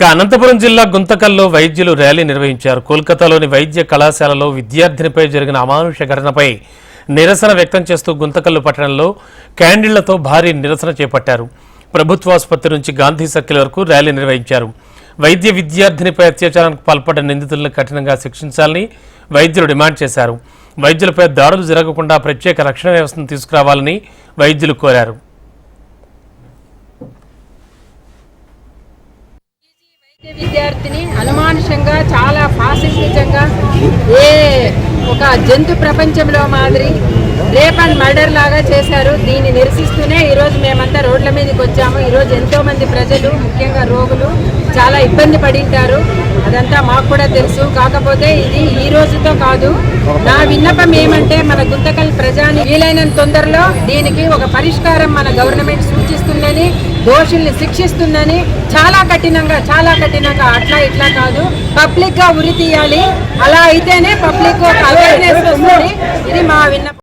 ఇక అనంతపురం జిల్లా గుంతకల్లో వైద్యులు ర్యాలీ నిర్వహించారు. కోల్కతాలోని వైద్య కళాశాలలో విద్యార్థినిపై జరిగిన అమానుష ఘటనపై నిరసన వ్యక్తం చేస్తూ గుంతకల్లు పట్టణంలో క్యాండిళ్ళతో భారీ నిరసన చేపట్టారు. ప్రభుత్వాసుపత్రి నుంచి గాంధీ సర్కిల్ వరకు ర్యాలీ నిర్వహించారు. వైద్య విద్యార్థినిపై అత్యాచారానికి పాల్పడ్డ నిందితులను కఠినంగా శిక్షించాలని వైద్యులు డిమాండ్ చేశారు. వైద్యులపై దాడులు జరగకుండా ప్రత్యేక రక్షణ వ్యవస్థను తీసుకురావాలని వైద్యులు కోరారు. విద్యార్థిని అనుమానుషంగా చాలా ఫాసిజంగా ఏ ఒక జంతు ప్రపంచంలో మాదిరి రేప్ అండ్ మర్డర్ లాగా చేశారు. దీన్ని నిరసిస్తూనే ఈరోజు మేమంతా రోడ్ల మీదకి వచ్చాము. ఈరోజు ఎంతో మంది ప్రజలు ముఖ్యంగా రోగులు చాలా ఇబ్బంది పడింటారు. అదంతా మాకు కూడా తెలుసు. కాకపోతే ఇది ఈ రోజుతో కాదు. నా విన్నపం ఏమంటే మన గుంతకల్ ప్రజాని వీలైనంత తొందరలో దీనికి ఒక పరిష్కారం మన గవర్నమెంట్ సూచిస్తుందని దోషుల్ని శిక్షిస్తుందని చాలా కఠినంగా చాలా కఠినంగా అట్లా ఇట్లా కాదు. పబ్లిక్గా ఉరి తీయాలి. అలా అయితేనే పబ్లిక్ అవేర్నెస్